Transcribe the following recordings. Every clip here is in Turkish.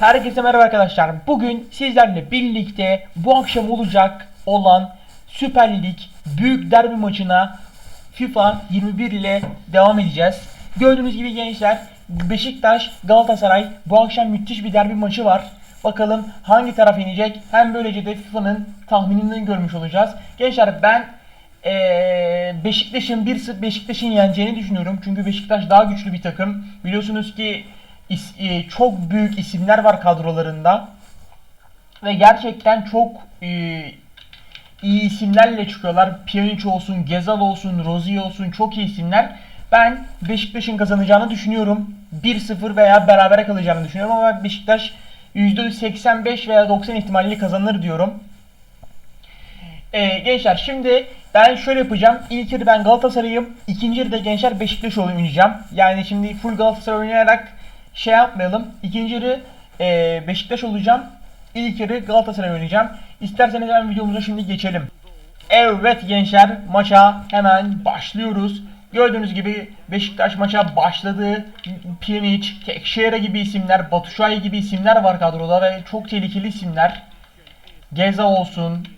Herkese merhaba arkadaşlar. Bugün sizlerle birlikte bu akşam olacak olan Süper Lig büyük derbi maçına FIFA 21 ile devam edeceğiz. Gördüğünüz gibi gençler Beşiktaş Galatasaray bu akşam müthiş bir derbi maçı var. Bakalım hangi taraf yenecek? Hem böylece de FIFA'nın tahminini görmüş olacağız. Gençler ben eee, Beşiktaş'ın bir Beşiktaş'ın yeneceğini düşünüyorum. Çünkü Beşiktaş daha güçlü bir takım. Biliyorsunuz ki is- e, çok büyük isimler var kadrolarında. Ve gerçekten çok e, iyi isimlerle çıkıyorlar. Pjanic olsun, Gezal olsun, Rozier olsun çok iyi isimler. Ben Beşiktaş'ın kazanacağını düşünüyorum. 1-0 veya berabere kalacağını düşünüyorum ama Beşiktaş %85 veya 90 ihtimalle kazanır diyorum. Ee, gençler şimdi ben şöyle yapacağım. İlk yarı ben Galatasaray'ım. İkinci yarıda gençler Beşiktaş oynayacağım. Yani şimdi full Galatasaray oynayarak şey yapmayalım. İkinci yarı e, Beşiktaş olacağım. İlk yarı Galatasaray oynayacağım. İsterseniz hemen videomuza şimdi geçelim. Evet gençler maça hemen başlıyoruz. Gördüğünüz gibi Beşiktaş maça başladı. Pjanic, Tekşehir'e gibi isimler, Batuşay gibi isimler var kadroda ve çok tehlikeli isimler. Geza olsun,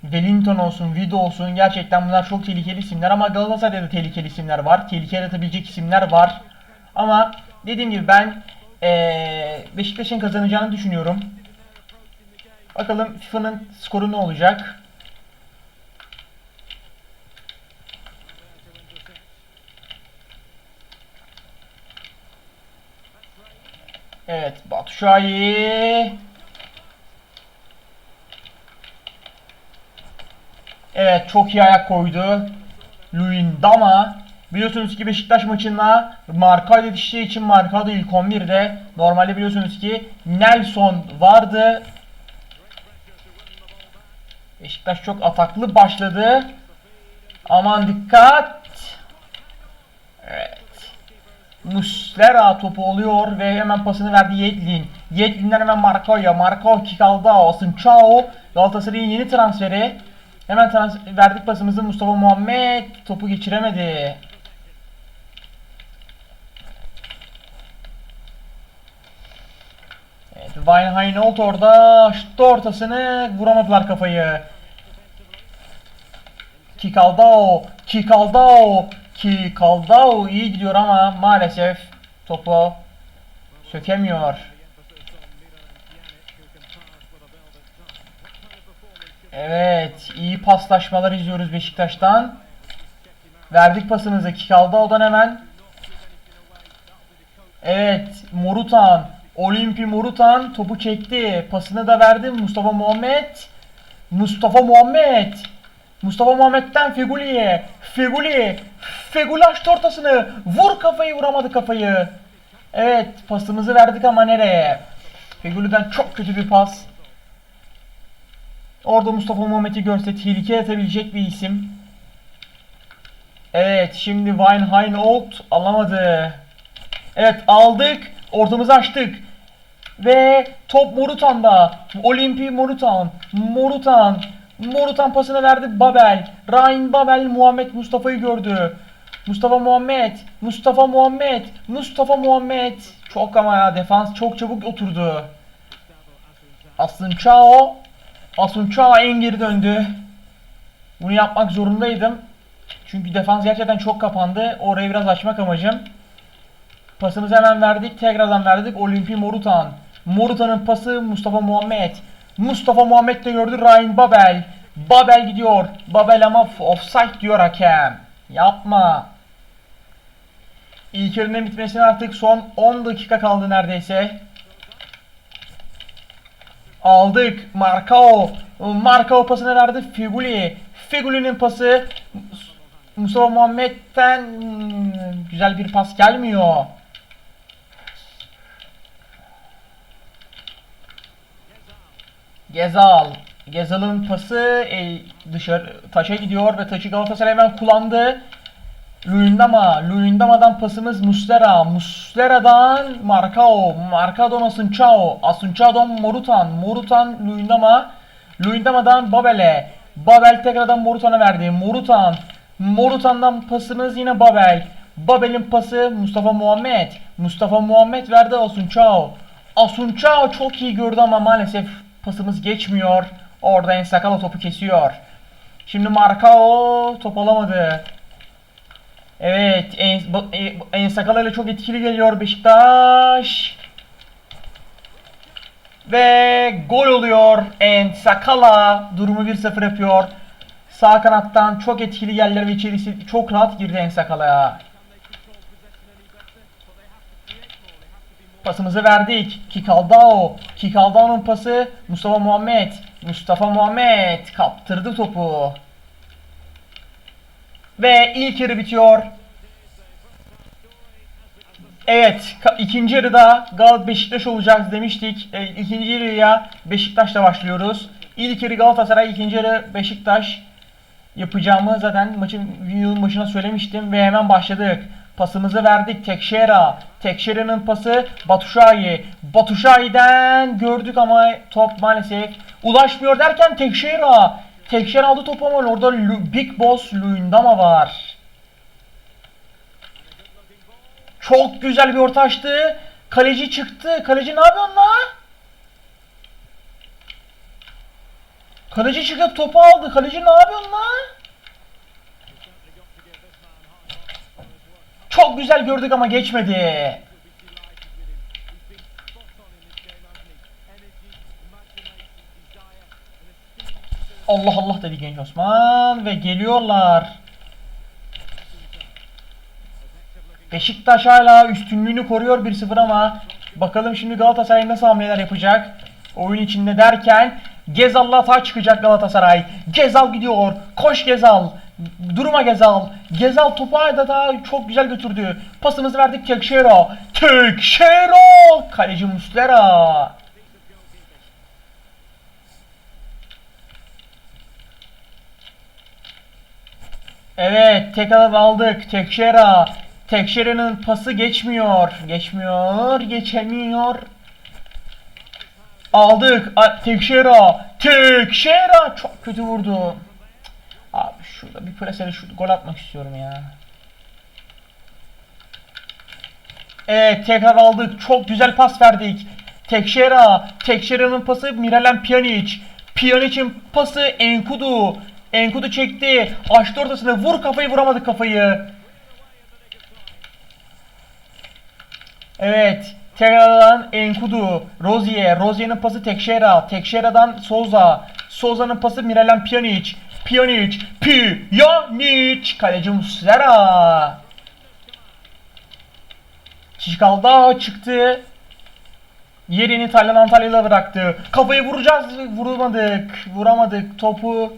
Wellington olsun, Vido olsun gerçekten bunlar çok tehlikeli isimler ama Galatasaray'da da tehlikeli isimler var. Tehlike yaratabilecek isimler var. Ama dediğim gibi ben eee, Beşiktaş'ın kazanacağını düşünüyorum. Bakalım FIFA'nın skoru ne olacak? Evet, Batu. Evet çok iyi ayak koydu. Luyendama. Biliyorsunuz ki Beşiktaş maçında marka yetiştiği için marka da ilk 11'de. Normalde biliyorsunuz ki Nelson vardı. Beşiktaş çok ataklı başladı. Aman dikkat. Evet. Muslera topu oluyor ve hemen pasını verdi Yedlin. Yedlin'den hemen Marko'ya. Marko kick aldı. Asınçao. Galatasaray'ın yeni transferi. Hemen trans- verdik pasımızı Mustafa Muhammed topu geçiremedi. Evet, Weinheinold orada şut ortasını vuramadılar kafayı. Kikaldao, Kikaldao, Kikaldao iyi gidiyor ama maalesef topu sökemiyor. Evet, iyi paslaşmalar izliyoruz Beşiktaş'tan. Verdik pasımızı Kikaldao'dan hemen. Evet, Morutan, Olimpi Morutan topu çekti. Pasını da verdi Mustafa Muhammed. Mustafa Muhammed. Mustafa Muhammed'den Figuli'ye. Figuli. Figuli açtı ortasını. Vur kafayı vuramadı kafayı. Evet pasımızı verdik ama nereye? Figuli'den çok kötü bir pas. Orada Mustafa Muhammed'i görse tehlike atabilecek bir isim. Evet şimdi Weinheinold alamadı. Evet aldık. Ortamızı açtık. Ve top Morutan'da. Olimpi Morutan. Morutan. Morutan pasını verdi Babel. Ryan Babel Muhammed Mustafa'yı gördü. Mustafa Muhammed. Mustafa Muhammed. Mustafa Muhammed. Çok ama ya defans çok çabuk oturdu. Aslın Chao. Asun Chao en geri döndü. Bunu yapmak zorundaydım. Çünkü defans gerçekten çok kapandı. Orayı biraz açmak amacım. Pasımızı hemen verdik. Tekrardan verdik. Olimpi Morutan. Morutan'ın pası Mustafa Muhammed. Mustafa Muhammed de gördü Ryan Babel. Babel gidiyor. Babel ama offside diyor hakem. Yapma. İlk yarının bitmesine artık son 10 dakika kaldı neredeyse. Aldık. Markao. Markao pasını verdi Figuli. Figuli'nin pası Mustafa Muhammed'den hmm, güzel bir pas gelmiyor. Gezal. Gezal'ın pası e, dışarı taşa gidiyor ve taşı Galatasaray hemen kullandı. Luyendama. Luyendama'dan pasımız Muslera. Muslera'dan Marcao. Marcao'dan Asuncao. Asunca'dan Morutan. Morutan Luyendama. Luyendama'dan Babel'e. Babel tekrardan Morutan'a verdi. Morutan. Morutan'dan pasımız yine Babel. Babel'in pası Mustafa Muhammed. Mustafa Muhammed verdi Asuncao. Asunça çok iyi gördü ama maalesef pasımız geçmiyor. Orada Ensakala topu kesiyor. Şimdi Marcao top alamadı. Evet, e, Ensakala ile çok etkili geliyor Beşiktaş. Ve gol oluyor. Ensakala durumu 1-0 yapıyor. Sağ kanattan çok etkili yerler ve içerisi çok rahat girdi Ensakala'ya. Pasımızı verdik. Kikaldao. Kikaldao'nun pası Mustafa Muhammed. Mustafa Muhammed kaptırdı topu. Ve ilk yarı bitiyor. Evet, ikinci yarıda Gal Beşiktaş olacağız demiştik. E, ikinci yarıya Beşiktaş'la başlıyoruz. İlk yarı Galatasaray, ikinci yarı Beşiktaş yapacağımı zaten maçın videonun başına söylemiştim ve hemen başladık. Pasımızı verdik Tekşera. Tekşera'nın pası Batuşay. Batuşay'den gördük ama top maalesef ulaşmıyor derken Tekşera. Tekşera aldı topu ama orada Big Boss Luyendama var. Çok güzel bir orta açtı. Kaleci çıktı. Kaleci ne yapıyorsun la? Kaleci çıkıp topu aldı. Kaleci ne yapıyorsun la? Çok güzel gördük ama geçmedi. Allah Allah dedi genç Osman ve geliyorlar. Beşiktaş hala üstünlüğünü koruyor 1-0 ama bakalım şimdi Galatasaray nasıl hamleler yapacak? Oyun içinde derken Gezal'la hata çıkacak Galatasaray. Gezal gidiyor. Koş Gezal. Duruma Gezal. Gezal topu da çok güzel götürdü. Pasımızı verdik Tekşero. Tekşero! Kaleci Muslera. Evet, tekrar aldık. Tekşera. Tekşera'nın pası geçmiyor. Geçmiyor, geçemiyor. Aldık. Tekşera. Tekşera. Çok kötü vurdu. Bir presele şu gol atmak istiyorum ya. Evet tekrar aldık. Çok güzel pas verdik. Tekşera. Tekşera'nın pası Miralem Pjanic. Pjanic'in pası Enkudu. Enkudu çekti. Açtı ortasını. Vur kafayı vuramadık kafayı. Evet. Tekrardan Enkudu. Rozier. Rozier'in pası Tekşera. Tekşera'dan Souza. Souza'nın pası Miralem Pjanic. Pjanic. Pjanic. Kaleci Muslera. Çikalda çıktı. Yerini Taylan Antalya'da bıraktı. Kafayı vuracağız. Vuramadık. Vuramadık. Topu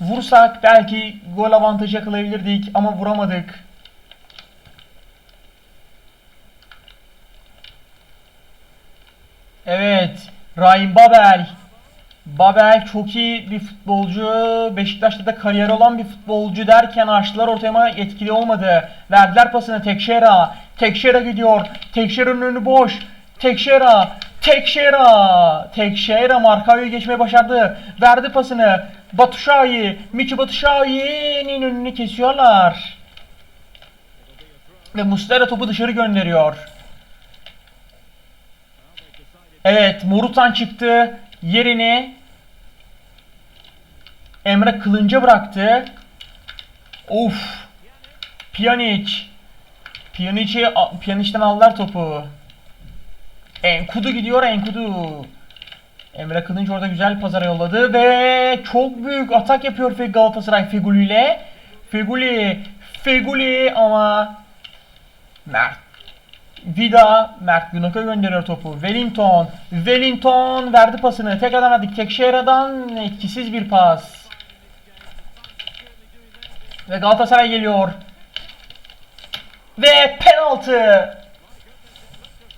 vursak belki gol avantajı yakalayabilirdik ama vuramadık. Evet. Ryan Babel. Babel çok iyi bir futbolcu. Beşiktaş'ta da kariyer olan bir futbolcu derken açtılar ortaya etkili olmadı. Verdiler pasını Tekşera. Tekşera gidiyor. Tekşera'nın önü boş. Tekşera. Tekşera. Tekşera Markao'yu geçmeyi başardı. Verdi pasını. Batuşay. Michi Batuşay'ın önünü kesiyorlar. Ve Muslera topu dışarı gönderiyor. Evet, Morutan çıktı. Yerini Emre Kılınca bıraktı. Of. Pjanic. Pjanic'i Pjanic'ten aldılar topu. Enkudu gidiyor Enkudu. Emre Kılınç orada güzel pazara yolladı ve çok büyük atak yapıyor Galatasaray Feguli ile. Feguli, Feguli ama Mert Vida Mert Günok'a gönderiyor topu. Wellington. Wellington verdi pasını. Tekrardan verdik. Tekşehir'den etkisiz bir pas. Ve Galatasaray geliyor. Ve penaltı.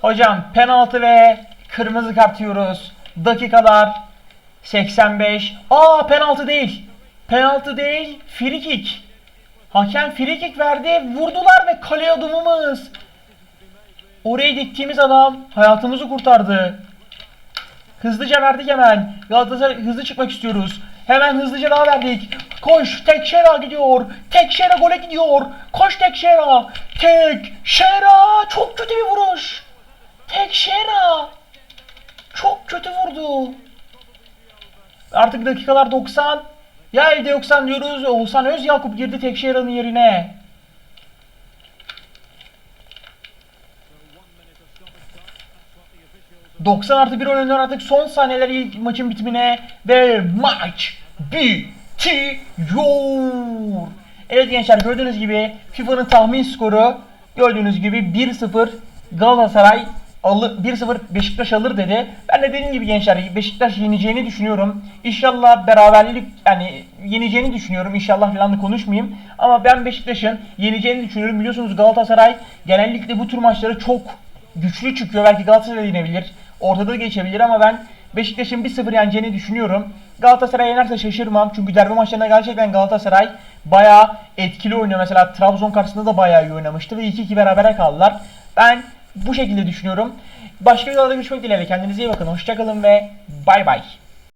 Hocam penaltı ve kırmızı kart yiyoruz. Dakikalar 85. Aa penaltı değil. Penaltı değil. Free. Hakem free verdi. Vurdular ve kale adımımız. Oraya gittiğimiz adam hayatımızı kurtardı. Hızlıca verdik hemen. Galatasaray hızlı çıkmak istiyoruz. Hemen hızlıca daha verdik. Koş Tekşera gidiyor. Tekşera gole gidiyor. Koş Tekşera. Tekşera çok kötü bir vuruş. Tekşera. kötü vurdu. Artık dakikalar 90. Ya evde 90 diyoruz. Oğuzhan Özyakup girdi Tekşehir'in yerine. ...90 artı 1 oynuyor artık son saniyeler ilk maçın bitimine ve maç bitiyor. Evet gençler gördüğünüz gibi FIFA'nın tahmin skoru gördüğünüz gibi 1-0 Galatasaray alır 1-0 Beşiktaş alır dedi. Ben de dediğim gibi gençler Beşiktaş yeneceğini düşünüyorum. İnşallah beraberlik yani yeneceğini düşünüyorum. İnşallah falan da konuşmayayım. Ama ben Beşiktaş'ın yeneceğini düşünüyorum. Biliyorsunuz Galatasaray genellikle bu tür maçları çok güçlü çıkıyor. Belki Galatasaray yenebilir. Ortada geçebilir ama ben Beşiktaş'ın 1-0 yeneceğini düşünüyorum. Galatasaray yenerse şaşırmam. Çünkü derbi maçlarında gerçekten Galatasaray bayağı etkili oynuyor. Mesela Trabzon karşısında da bayağı iyi oynamıştı ve 2-2 berabere kaldılar. Ben bu şekilde düşünüyorum. Başka videolarda görüşmek dileğiyle. Kendinize iyi bakın. Hoşçakalın ve bay bay.